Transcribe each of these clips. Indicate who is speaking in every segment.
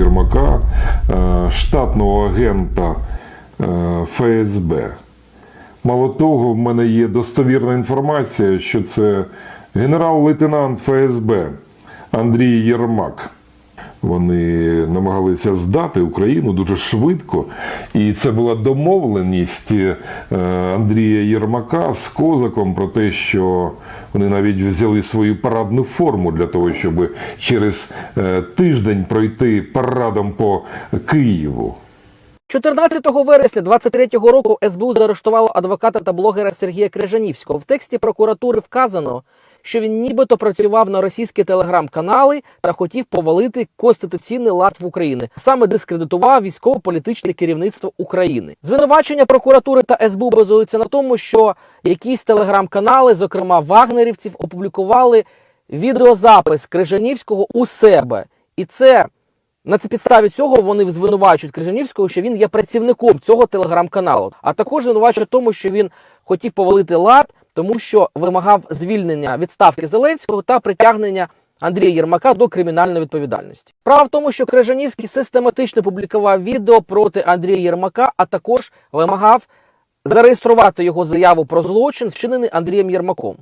Speaker 1: Єрмака, е, штатного агента е, ФСБ. Мало того, в мене є достовірна інформація, що це генерал-лейтенант ФСБ Андрій Єрмак. Вони намагалися здати Україну дуже швидко, і це була домовленість е, Андрія Єрмака з Козаком про те, що вони навіть взяли свою парадну форму для того, щоб через е, тиждень пройти парадом по Києву.
Speaker 2: 14 вересня 23-го року СБУ заарештувало адвоката та блогера Сергія Крижанівського. В тексті прокуратури вказано, що він нібито працював на російські телеграм-канали та хотів повалити конституційний лад в Україні. Саме дискредитував військово-політичне керівництво України. Звинувачення прокуратури та СБУ базуються на тому, що якісь телеграм-канали, зокрема вагнерівців, опублікували відеозапис Крижанівського у себе, і це. На цій підставі цього вони звинувачують Крижанівського, що він є працівником цього телеграм-каналу. А також звинувачують тому, що він хотів повалити лад, тому що вимагав звільнення відставки Зеленського та притягнення Андрія Єрмака до кримінальної відповідальності. Справа в тому, що Крижанівський систематично публікував відео проти Андрія Єрмака, а також вимагав зареєструвати його заяву про злочин, вчинений Андрієм Єрмаком.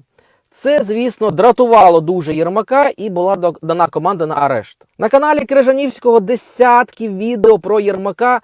Speaker 2: Це, звісно, дратувало дуже Єрмака і була дана команда на арешт. На каналі Крижанівського десятки відео про Єрмака,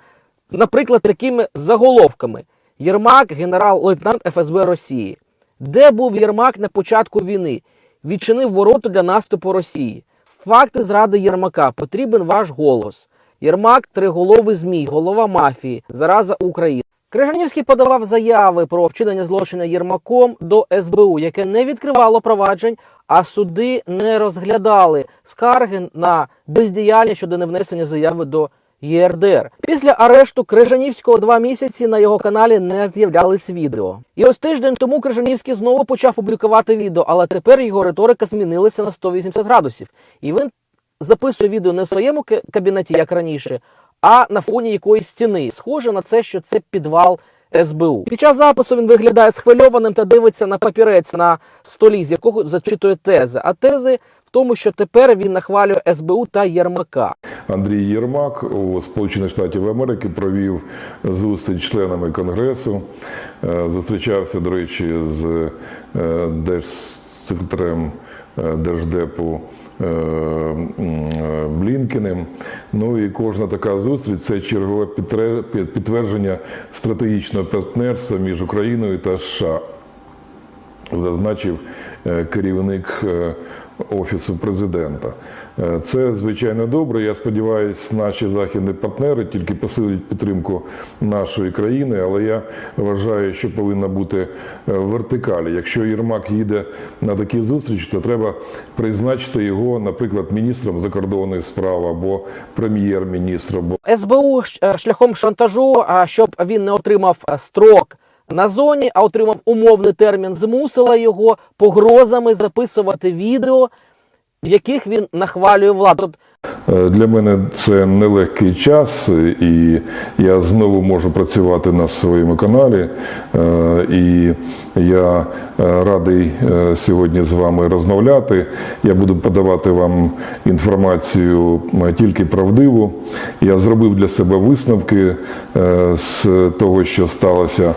Speaker 2: наприклад, такими заголовками: Єрмак, генерал-лейтенант ФСБ Росії. Де був Єрмак на початку війни? Відчинив ворота для наступу Росії. Факти зради Єрмака. Потрібен ваш голос. Єрмак триголовий змій, голова мафії, зараза України. Крижанівський подавав заяви про вчинення злочину Єрмаком до СБУ, яке не відкривало проваджень, а суди не розглядали скарги на бездіяльність щодо невнесення заяви до ЄРДР. Після арешту Крижанівського два місяці на його каналі не з'являлись відео. І ось тиждень тому Крижанівський знову почав публікувати відео, але тепер його риторика змінилася на 180 градусів. І він записує відео не в своєму кабінеті, як раніше, а на фоні якоїсь стіни. Схоже на це, що це підвал СБУ. Під час запису він виглядає схвильованим та дивиться на папірець на столі, з якого зачитує тези. А тези в тому, що тепер він нахвалює СБУ та Єрмака.
Speaker 1: Андрій Єрмак у Сполучених Штатів Америки провів зустріч з членами Конгресу. Е, Зустрічався, до речі, з е, держсекретарем Держдепу е, е, Блінкіним. Ну і кожна така зустріч це чергове підтвердження стратегічного партнерства між Україною та США зазначив е, керівник е, офісу президента. Е, Це звичайно добре. Я сподіваюся, наші західні партнери тільки посилять підтримку нашої країни, але я вважаю, що повинна бути е, вертикалі. Якщо Єрмак їде на такі зустрічі, то треба призначити його, наприклад, міністром закордонних справ або прем'єр-міністром.
Speaker 2: СБУ е, шляхом шантажу, щоб він не отримав строк на зоні, а отримав умовний термін, змусила його погрозами записувати відео, в яких він нахвалює владу.
Speaker 1: Е, Для мене це нелегкий час, і я знову можу працювати на своєму каналі. Е, І я е, радий сьогодні з вами розмовляти. Я буду подавати вам інформацію тільки правдиву. Я зробив для себе висновки з того, що сталося.